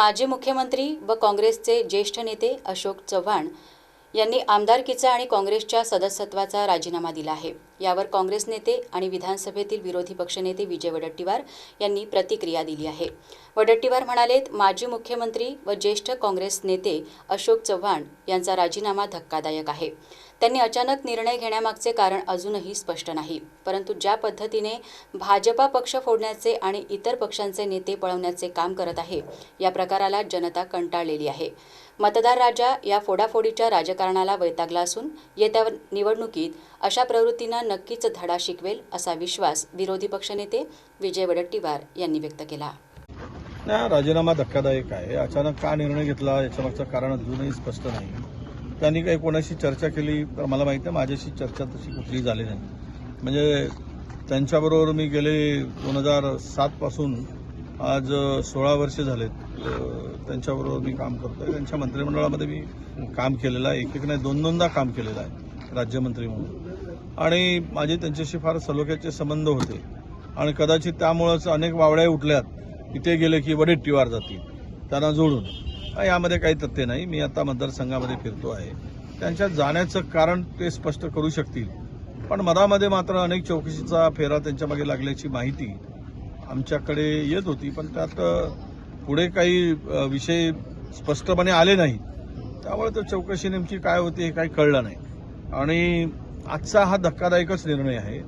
माजी मुख्यमंत्री व काँग्रेसचे ज्येष्ठ नेते अशोक चव्हाण यांनी आमदारकीचा आणि काँग्रेसच्या सदस्यत्वाचा राजीनामा दिला आहे. यावर काँग्रेस नेते आणि विधानसभेतील विरोधी पक्षनेते विजय वडट्टीवार यांनी प्रतिक्रिया दिली आहे. वडट्टीवार म्हणालेत माजी मुख्यमंत्री व ज्येष्ठ काँग्रेस नेते अशोक चव्हाण यांचा राजीनामा धक्कादायक आहे. त्यांनी अचानक निर्णय घेण्यामागचे कारण अजूनही स्पष्ट नाही. परंतु ज्या पद्धतीने भाजपा पक्ष फोडण्याचे आणि इतर पक्षांचे नेते पळवण्याचे काम करत आहे या प्रकाराला जनता कंटाळलेली आहे. मतदार राजा या फोडाफोडीच्या राजकारणाला वैतागला असून येत्या निवडणुकीत अशा प्रवृत्तींना नक्कीच धडा शिकवेल असा विश्वास विरोधी पक्षनेते विजय वडट्टीवार यांनी व्यक्त केला. राजीनामा धक्कादायक आहे. अचानक का निर्णय घेतला याच्यामागचं कारण अजूनही स्पष्ट नाही. त्यांनी काही कोणाशी चर्चा केली तर मला माहिती आहे माझ्याशी चर्चा तशी कुठलीही झाली नाही. म्हणजे त्यांच्याबरोबर मी गेले दोन हजार सातपासून आज सोळा वर्ष झालेत. त्यांच्याबरोबर मी काम करतो आहे त्यांच्या मंत्रिमंडळामध्ये मी काम केलेलं आहे. एक एक नाही दोन दोनदा काम केलेलं आहे राज्यमंत्री म्हणून. आणि माझे त्यांच्याशी फार सलोख्याचे संबंध होते. आणि कदाचित त्यामुळंच अनेक वावड्या उठल्यात. इथे गेले की वडेट्टीवार जातील. त्यांना जोडून. यामध्ये काही तथ्य नाही. मी आता मतदारसंघामध्ये फिरतो आहे. त्यांच्या जाण्याचं कारण ते स्पष्ट करू शकतील. पण मधामध्ये मात्र अनेक चौकशीचा फेरा त्यांच्या मागे लागल्याची माहिती आमच्याकडे येत होती. पण त्यात पुढे काही विषय स्पष्टपणे आले नाही. त्यामुळे तर चौकशी नेमकी काय होती हे काही कळलं नाही. आणि आजचा हा धक्कादायकच निर्णय आहे.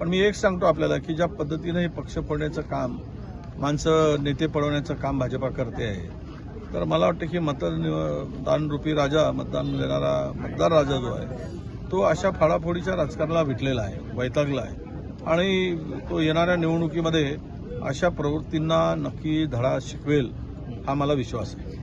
पण मी एक सांगतो आपल्याला की ज्या पद्धतीनं हे पक्ष फोडण्याचं काम माणसं नेते पळवण्याचं काम भाजपा करते आहे तर मला वाटतं की मतदान दानरूपी राजा मतदान देणारा मतदार राजा जो आहे तो अशा फाडाफोडीच्या राजकारणाला विटलेला आहे वैतागला आहे. आणि तो येणाऱ्या निवडणुकीमध्ये अशा प्रवृत्तींना नक्की धडा शिकवेल हा मला विश्वास आहे.